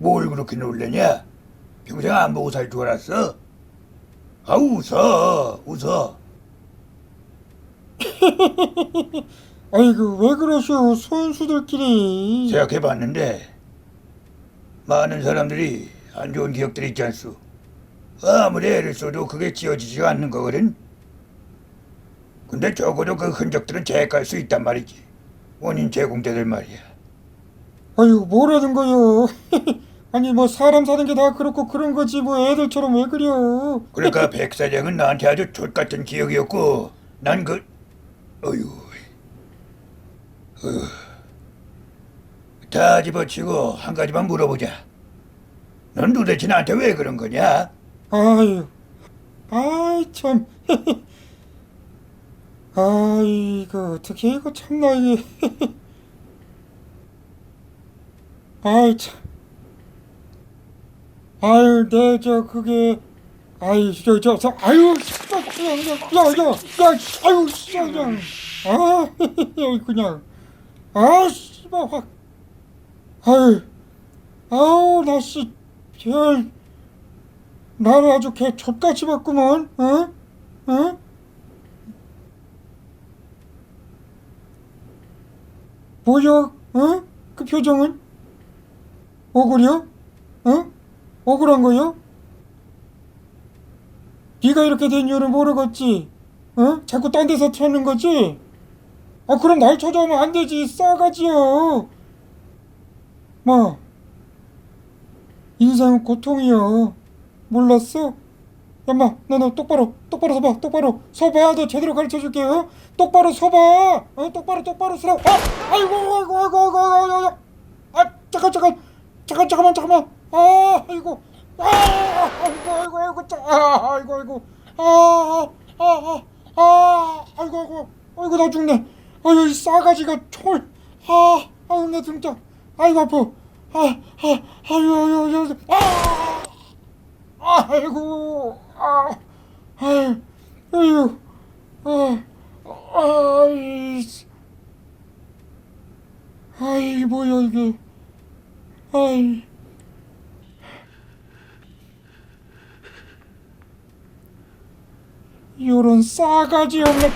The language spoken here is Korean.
뭘 그렇게 놀래냐? 평생 안 보고 살 줄 알았어? 아 웃어 웃어. 아이고 왜 그러시오 선수들끼리? 생각해봤는데 많은 사람들이 안 좋은 기억들이 있지 않소? 아무리 애를 써도 그게 지워지지가 않는 거거든. 근데 적어도 그 흔적들은 제거할 수 있단 말이지. 원인 제공자들 말이야. 아이고 뭐라는 거요 아니 뭐 사람 사는 게 다 그렇고 그런 거지 뭐 애들처럼 왜 그려 그러니까 백 사장은 나한테 아주 족같은 기억이었고 난 그 어휴 어휴. 다 집어치고 한 가지만 물어보자. 넌 도대체 나한테 왜 그런 거냐? 아유 아이 참. 아이고 어떻게 이거 참나 이게 아이 참 아유 내저 그게 아이 저 저 저, 아유 씨발 그냥 그냥 야야 야 아유 씨발 그냥 아 그냥 아 씨발 확 아유 아우 나 씨 별 나를 아주 개 젖같이 봤구먼, 어? 어? 뭐야, 어? 그 표정은? 억울해요? 어? 억울한 거요? 네가 이렇게 된 이유를 모르겠지? 어? 자꾸 딴 데서 찾는 거지? 아, 그럼 날 찾아오면 안 되지, 싸가지요. 뭐, 인생은 고통이요. 몰랐어? 엄마, 너 너 똑바로, 똑바로 서봐, 똑바로 서봐. 너 제대로 가르쳐 줄게 요. 똑바로 서봐. 어, 똑바로, 똑바로 서라. 아, 아이고, 아이고, 아이고, 아이고, 아이고. 아, 잠깐, 잠깐, 잠깐, 잠깐만, 잠깐만. 아, 아이고, 아, 아이고, 아이고, 아이고, 자, 아, 아이고, 아이고, 아, 아, 아, 아, 아이고, 아이고, 아이고, 나 죽네. 아유, 이 싸가지가 촐. 아, 아유, 내 등짝. 아이고, 아파. 아, 아, 아유, 아유, 아유, 아. 아이고, 아, 아유, 아유, 아, 아이, 아이, 뭐야 이게, 아이. 요런 싸가지 없는